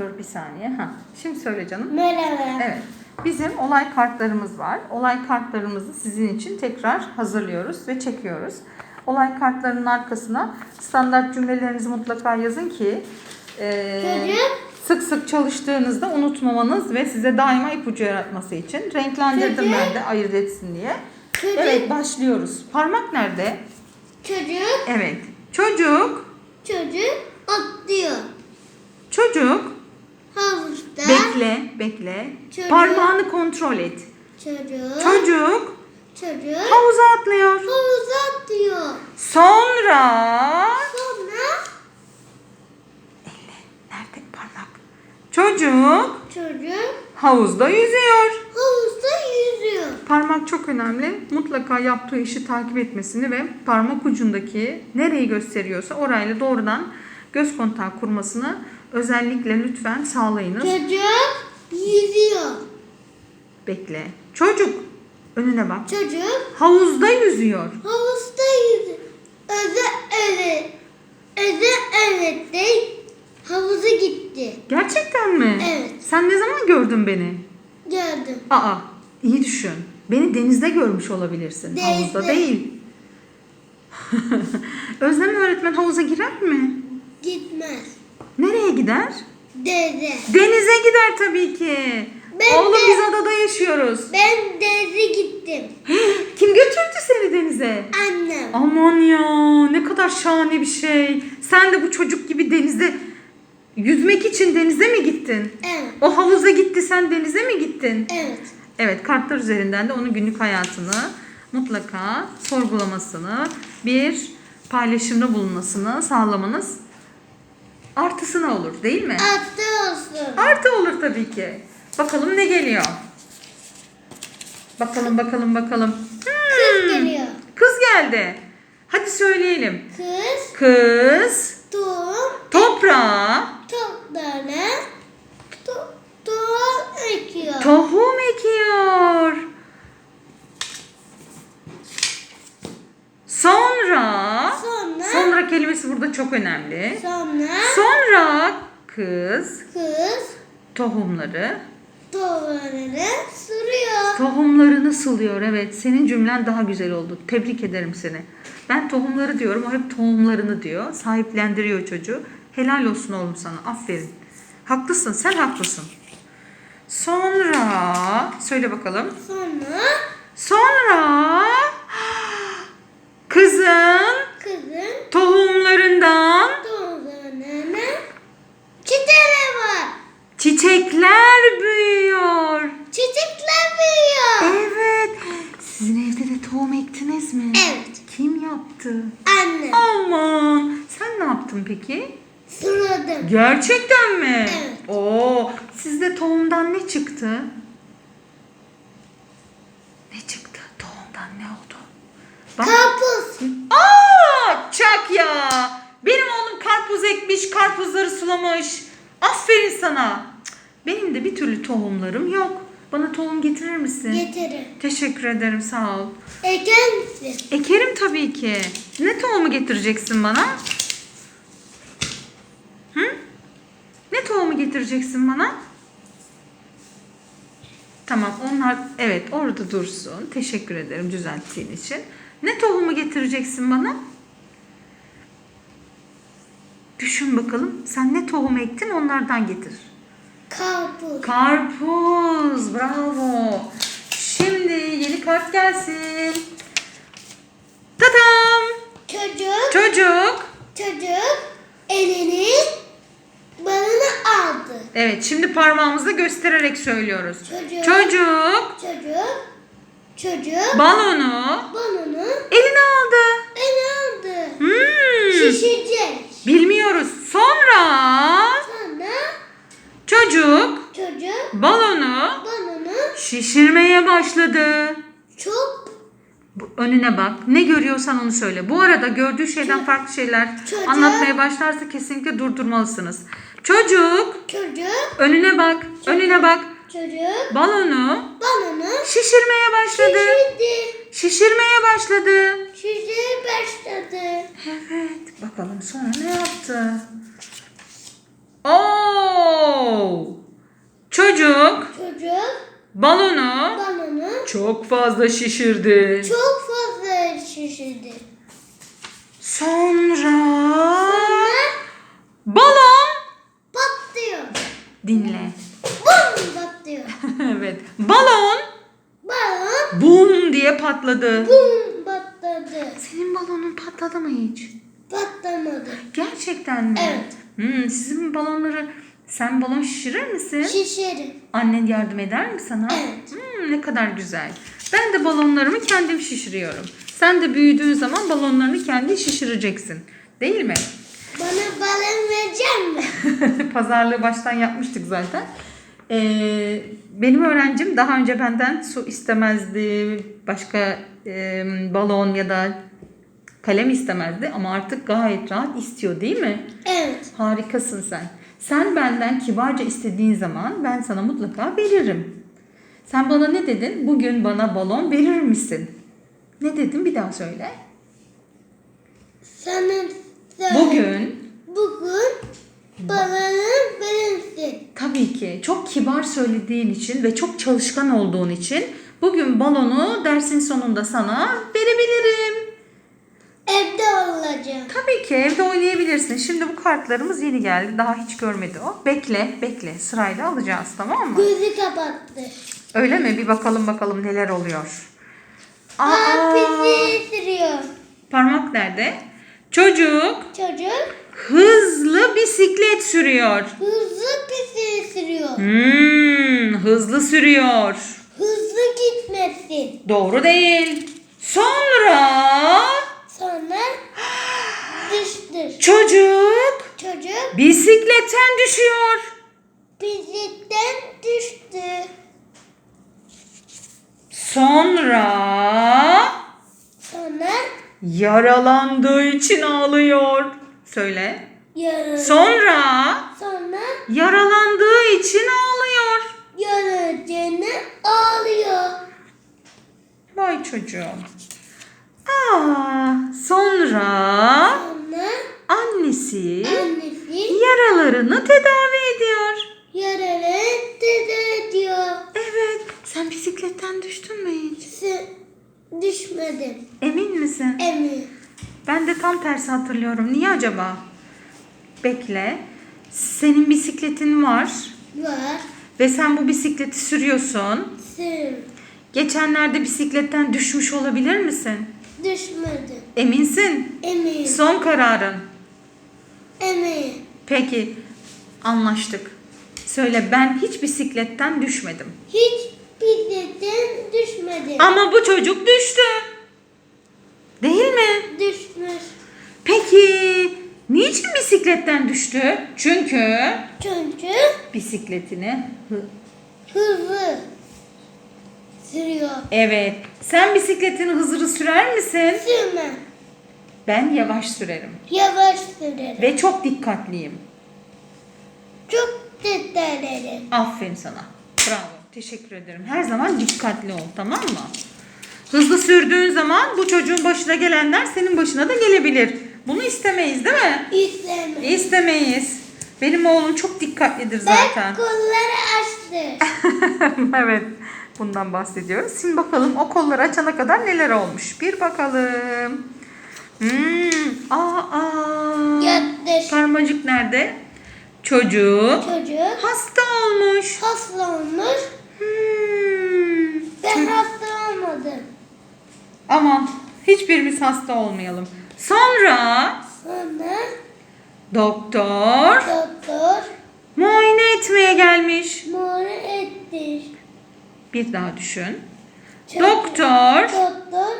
Dur bir saniye. Ha. Şimdi söyle canım. Merhaba. Evet. Bizim olay kartlarımız var. Olay kartlarımızı sizin için tekrar hazırlıyoruz ve çekiyoruz. Olay kartlarının arkasına standart cümlelerinizi mutlaka yazın ki e, Çocuk. sık sık çalıştığınızda unutmamanız ve size daima ipucu yaratması için. Renklendirdim Çocuk. ben de ayırt etsin diye. Çocuk. Evet başlıyoruz. Parmak nerede? Çocuk. Evet. Çocuk. Çocuk atlıyor. Çocuk. Havuzda. Bekle. Bekle. Çocuk. Parmağını kontrol et. Çocuk. Çocuk. Çocuk. Havuza atlıyor. Havuza atlıyor. Sonra Sonra nerede parmak? Çocuk çocuk havuzda yüzüyor. havuzda yüzüyor. Parmak çok önemli. Mutlaka yaptığı işi takip etmesini ve parmak ucundaki nereyi gösteriyorsa orayla doğrudan göz kontağı kurmasını özellikle lütfen sağlayınız. Çocuk yüzüyor. Bekle. Çocuk önüne bak. Çocuk Havuzda yüzüyor. havuzda yüzüyor. Öze evet. Öze evet de havuza gitti. Gerçekten mi? Evet. Sen ne zaman gördün beni? Gördüm. Aa, iyi düşün. Beni denizde görmüş olabilirsin. Denizde. Havuzda değil. Özlem öğretmen havuza girer mi? Gitmez. Nereye gider? Dede. Denize gider tabii ki. Ben Oğlum de- biz adada yaşıyoruz. Ben dede gittim. Kim götürdü seni denize? Annem. Aman ya ne kadar şahane bir şey. Sen de bu çocuk gibi denizde yüzmek için denize mi gittin? Evet. O havuza gitti sen denize mi gittin? Evet. Evet kartlar üzerinden de onun günlük hayatını mutlaka sorgulamasını, bir paylaşımda bulunmasını sağlamanız artısına olur değil mi? Attı olsun. Artı olur tabii ki. Bakalım ne geliyor? Bakalım bakalım bakalım. Kız geliyor. Kız geldi. Hadi söyleyelim. Kız Kız doğum toprağa toplarına to tohum ekiyor. tohum ekiyor. Sonra Sonra kelimesi burada çok önemli. sonra Sonra kız kız tohumları tohumları sürüyor. tohumlarını suluyor. Evet, senin cümlen daha güzel oldu. Tebrik ederim seni. Ben tohumları diyorum, o hep tohumlarını diyor. Sahiplendiriyor çocuğu. Helal olsun oğlum sana. Aferin. Haklısın, sen haklısın. Sonra söyle bakalım. Sonra Sonra kızın kızın tohumlarından çiçekler büyüyor. Çiçekler büyüyor. Evet. Sizin evde de tohum ektiniz mi? Evet. Kim yaptı? Anne. Aman. Sen ne yaptın peki? Suladım. Gerçekten mi? Evet. Oo. Sizde tohumdan ne çıktı? Ne çıktı? Tohumdan ne oldu? Bak. Karpuz. Aa, çak ya. Benim oğlum karpuz ekmiş, karpuzları sulamış. Aferin sana. Benim de bir türlü tohumlarım yok. Bana tohum getirir misin? Getirin. Teşekkür ederim, sağ ol. Eker misin? Ekerim tabii ki. Ne tohumu getireceksin bana? Hı? Ne tohumu getireceksin bana? Tamam onlar evet orada dursun. Teşekkür ederim düzelttiğin için. Ne tohumu getireceksin bana? Düşün bakalım. Sen ne tohum ektin onlardan getir. Karpuz. Karpuz. Bravo. Şimdi yeni kart gelsin. Tatam. Çocuk. Çocuk. Çocuk elini balını aldı. Evet şimdi parmağımızla göstererek söylüyoruz. Çocuk. Çocuk Çocuk. Çocuk balonu balonu eline aldı. ele aldı. Hmm. Şişecek. Bilmiyoruz. Sonra çocuk çocuk balonu balonu şişirmeye başladı. çok Bu- Önüne bak. Ne görüyorsan onu söyle. Bu arada gördüğü şeyden farklı şeyler Çocuk- anlatmaya başlarsa kesinlikle durdurmalısınız. Çocuk çocuk önüne bak. Önüne bak. çocuk Balonu balonu şişirmeye başladı. şişirdi. Şişirmeye başladı. Şişir başladı. Evet. Bakalım sonra ne yaptı? Oo! Çocuk Çocuk balonu balonu çok fazla şişirdi. çok fazla şişirdi. Sonra Sonra balon patlıyor. dinle. Bum patlıyor. evet. Balon Balon bum diye patladı. bum patladı. Senin balonun patladı mı hiç? Patlamadı. Gerçekten mi? Evet. Hmm, sizin balonları sen balon şişirir misin? Şişirir. Annen yardım eder mi sana? Evet. Hmm, ne kadar güzel. Ben de balonlarımı kendim şişiriyorum. Sen de büyüdüğün zaman balonlarını kendin şişireceksin. Değil mi? Bana balon verecek mi? Pazarlığı baştan yapmıştık zaten. Ee, benim öğrencim daha önce benden su istemezdi. Başka e, balon ya da kalem istemezdi. Ama artık gayet rahat istiyor değil mi? Evet. Harikasın sen. Sen benden kibarca istediğin zaman ben sana mutlaka veririm. Sen bana ne dedin? Bugün bana balon verir misin? Ne dedim? Bir daha söyle. Sana. Bugün Bugün balonu verirsin. tabii ki çok kibar söylediğin için ve çok çalışkan olduğun için bugün balonu dersin sonunda sana verebilirim. Ki evde oynayabilirsin. Şimdi bu kartlarımız yeni geldi. Daha hiç görmedi o. Bekle, bekle. Sırayla alacağız tamam mı? Gözü kapattı. Öyle mi? Bir bakalım bakalım neler oluyor. Aa, bizi ısırıyor. parmak nerede? Çocuk Çocuk hızlı bisiklet sürüyor. hızlı bizi ısırıyor. Hmm, hızlı sürüyor. Hızlı gitmesin. Doğru değil. Sonra Sonra düştür. çocuk Çocuk bisikletten düşüyor. bisikletten düştü. Sonra Sonra yaralandığı için ağlıyor. Söyle. yarın. Sonra Sonra yaralandığı için ağlıyor. yarıcını ağlıyor. Vay çocuğum. Aa, sonra Sonra annesi annesi yaralarını tedavi ediyor. yaralı dede ediyor. Evet. Sen bisikletten düştün mü hiç? Düşmedim. Emin misin? Emin. Ben de tam tersi hatırlıyorum. Niye acaba? Bekle. Senin bisikletin var Var. ve sen bu bisikleti sürüyorsun. Sır. Geçenlerde bisikletten düşmüş olabilir misin? Düşmedim. Eminsin. Emin. Son kararın. Emin. Peki. Anlaştık. Söyle ben hiç bisikletten düşmedim. Hiç bisikletten düşmedim. Ama bu çocuk düştü. Değil mi? Düşmüş. Peki niçin bisikletten düştü? Çünkü Çünkü bisikletini hı- hızlı sürüyor. Evet. Sen bisikletini hızlı sürer misin? Sürme. Ben yavaş sürerim. Yavaş sürerim. Ve çok dikkatliyim. Çok dikkatlerim. Aferin sana. Bravo. Teşekkür ederim. Her zaman dikkatli ol tamam mı? Hızlı sürdüğün zaman bu çocuğun başına gelenler senin başına da gelebilir. Bunu istemeyiz değil mi? İsteme. İstemeyiz. Benim oğlum çok dikkatlidir zaten. Bak kolları açtı. evet. Bundan bahsediyoruz. Şimdi bakalım o kolları açana kadar neler olmuş. Bir bakalım. Hmm. Aa, aa. Yattı. Parmacık nerede? Çocuk Çocuk hasta olmuş. hasta olmuş. Hmm. Ben hasta olmadım. Aman hiçbirimiz hasta olmayalım. Sonra Sonra doktor doktor muayene etmeye gelmiş. muayene etti. Bir daha düşün. Çocuk- Doktor Doktor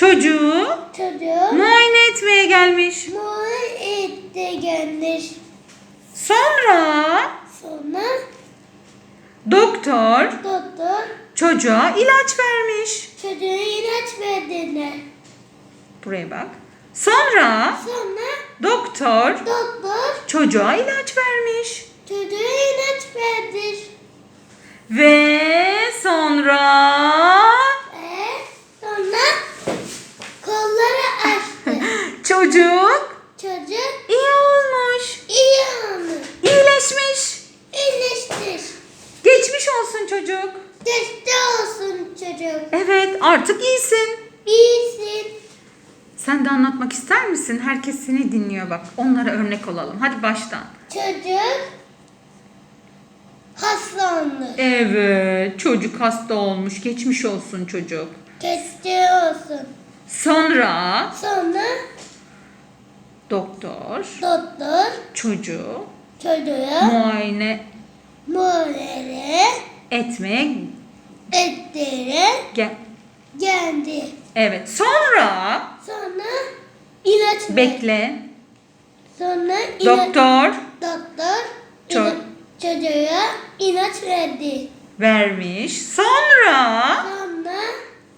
çocuğu çocuğu muayene etmeye gelmiş. muayene etti gelmiş. Sonra Sonra doktor doktor çocuğa ilaç vermiş. çocuğa ilaç verdiler. Buraya bak. Sonra Sonra doktor doktor çocuğa ilaç vermiş. çocuğa ilaç verdi. Ve sonra Çocuk. Çocuk. İyi olmuş. İyi olmuş. İyileşmiş. İyileşmiş. Geçmiş olsun çocuk. Geçti olsun çocuk. Evet artık iyisin. İyisin. Sen de anlatmak ister misin? Herkes seni dinliyor bak. Onlara örnek olalım. Hadi baştan. Çocuk hastalanmış. Evet. Çocuk hasta olmuş. Geçmiş olsun çocuk. Geçti olsun. Sonra? Sonra doktor doktor çocuğu çocuğa muayene muayene etmeye ettirip gel. geldi. Evet. Sonra Sonra ilaç bekle. Sonra ilaç, Doktor doktor Ço- ila- çocuğa ilaç verdi. vermiş. Sonra Sonra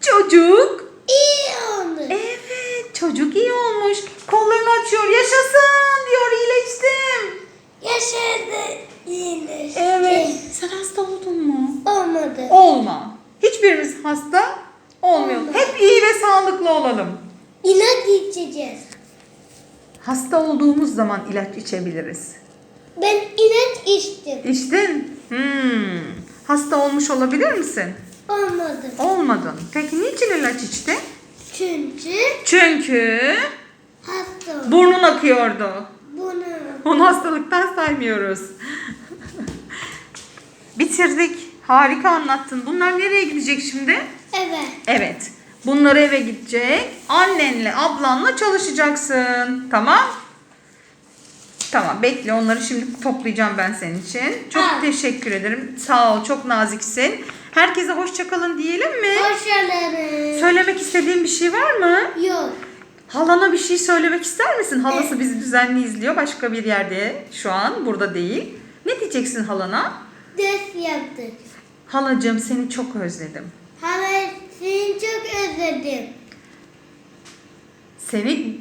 çocuk iyi oldu. evet çocuk iyi olmuş. Kollarını açıyor. Yaşasın diyor iyileştim. Yaşadı iyileşti. Evet. Sen hasta oldun mu? Olmadı. Olma. Hiçbirimiz hasta olmayalım. Olma. Hep iyi ve sağlıklı olalım. İlaç içeceğiz. Hasta olduğumuz zaman ilaç içebiliriz. Ben ilaç içtim. İçtin. Hmm. Hasta olmuş olabilir misin? Olmadı. Olmadın. Peki niçin ilaç içtin? Çünkü Çünkü hasta burnun akıyordu. Bunu Onu hastalıktan saymıyoruz. Bitirdik. Harika anlattın. Bunlar nereye gidecek şimdi? evet. Evet. Bunlar eve gidecek. Annenle, ablanla çalışacaksın. Tamam? Tamam bekle onları şimdi toplayacağım ben senin için. Çok Ha. teşekkür ederim. Sağ ol çok naziksin. Herkese hoşçakalın diyelim mi? Hoşçakalın. Söylemek istediğin bir şey var mı? Yok. Halana bir şey söylemek ister misin? Halası Evet. bizi düzenli izliyor başka bir yerde şu an burada değil. Ne diyeceksin halana? Ders yaptık. Halacığım seni çok özledim. Hala seni çok özledim. Seni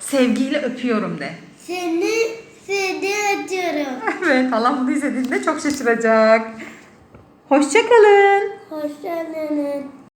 sevgiyle öpüyorum de. Seni seni atıyorum. Evet halam bunu izlediğinde çok şaşıracak. Hoşçakalın. Hoşçakalın.